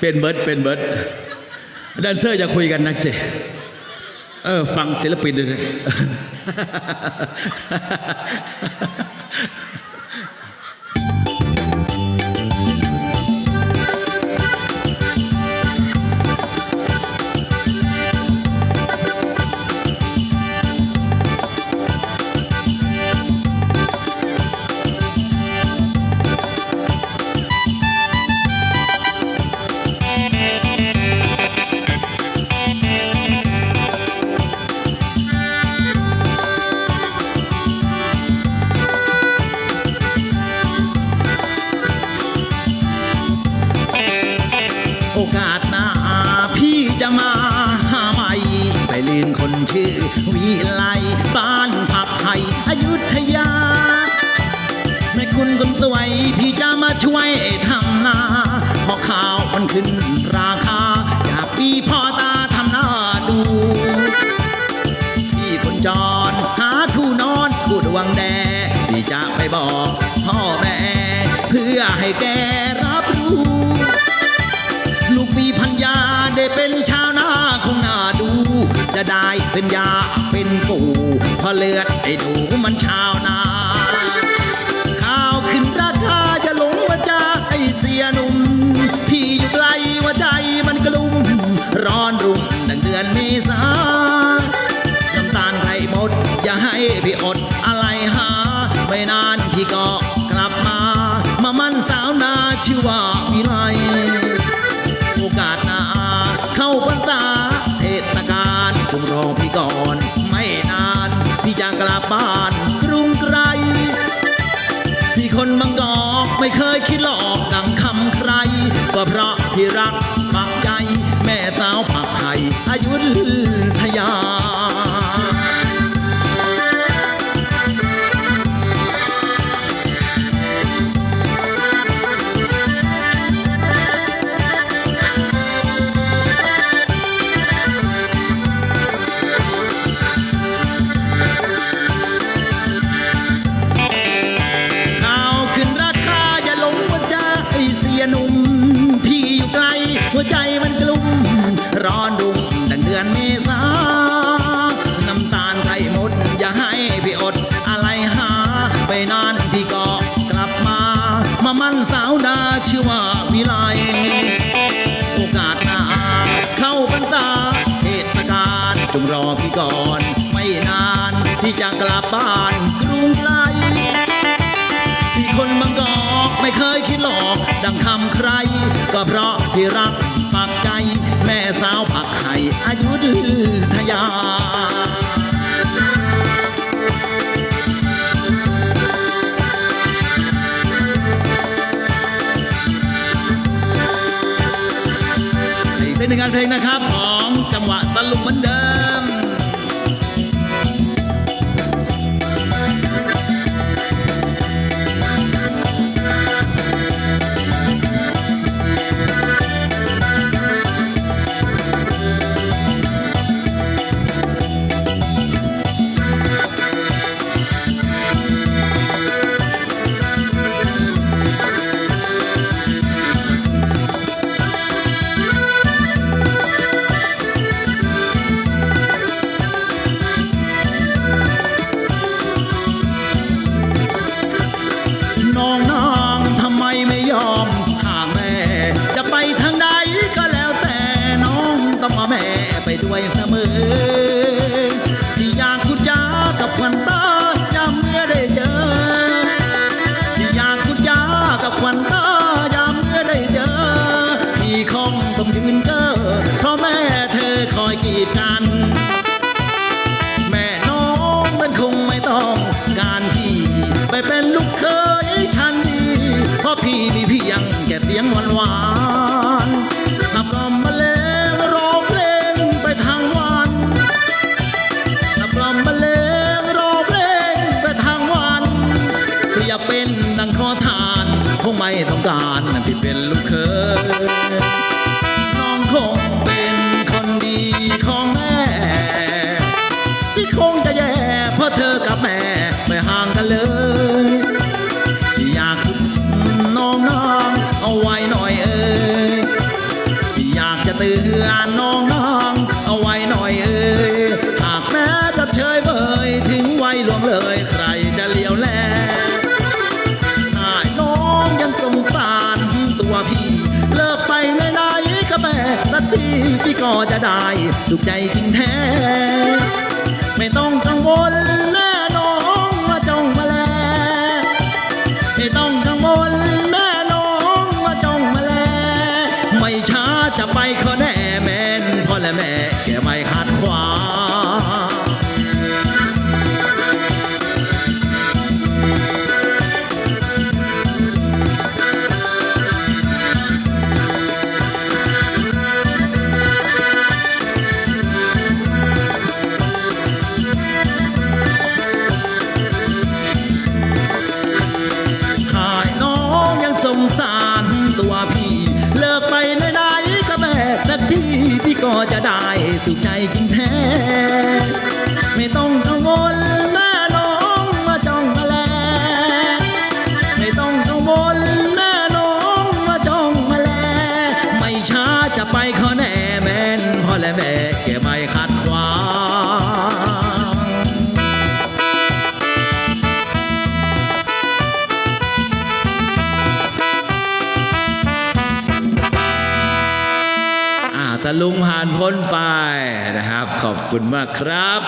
เป็นเบิร์ดเป็นเบิร์ดแดนเซอร์อย่าคุยกันนักสิเออฟังศิลปินด้วย ช่วยทำนาพอข้าวมันขึ้นราคา อยาปีพ่อตาทำหน้าดู พี่คนจรหาคู่นอนคู่ดวงแดพี่จะไปบอกพ่อแม่ เพื่อให้แกรับรู้ ลูกมีพัญญาได้เป็นชาวนาคงน่าดู จะได้เป็นยาเป็นปู่พอเลือดไอ้ดูมันชาวนา นานพี่ก็กลับมา มามั่นสาวนาชื่อว่าวิไลโอกาสนาเข้าพรรษาเทศกาลคงรอพี่ก่อน ไม่นานพี่จะกลับบ้านกรุงไกรพี่คนบางกอกไม่เคยคิดหลอกดังคำใคร ก็เพราะพี่รักปักใจ แม่สาวผักไห่อายุท หัวใจมันกลุ่มร้อนดุมดังเดือนเมษาน้ำตาลไทยหมดอย่าให้พี่อดอะไรหา ไปนานพี่ก็กลับมา มามั่นสาวดาชื่อว่าวิไลโอกาสหน้าเข้าพรรษาเทศกาลจงรอพี่ก่อนไม่นานที่จะกลับบ้านกรุงไลที่คนบางกอกไม่เคยคิดหลอก ดังคำใคร ก็เพราะ ที่รักปักใจ แม่สาวผักไห่อายุทยาอีกเป็นหนึ่งงานเพลงนะครับ ของจังหวะตะลุงเหมือนเดิม พี่มีเพียงแค่เสียงหวานหวานนับกล่อมาเลงร้องเพลงไปทางวันนับกล่อมาเลงร้องเพลงไปทางวันคืออย่าเป็นดังขอทานคงไม่ต้องการที่เป็นลูกเคย เตือนน้องนางเอาไว้หน่อยเอ่ยหากแม้จะเชยเบยถึงไวัยหลวงเลยใครจะเลี้ยวแลถ้าน้องยังสงสารตัวพี่ เลิกไปไหนๆก็แม่สักทีพี่ก็จะได้สุขใจจริงแท้ ไม่ต้องกังวลแน่น้ ลุงผ่านพ้นไปนะครับ ขอบคุณมากครับ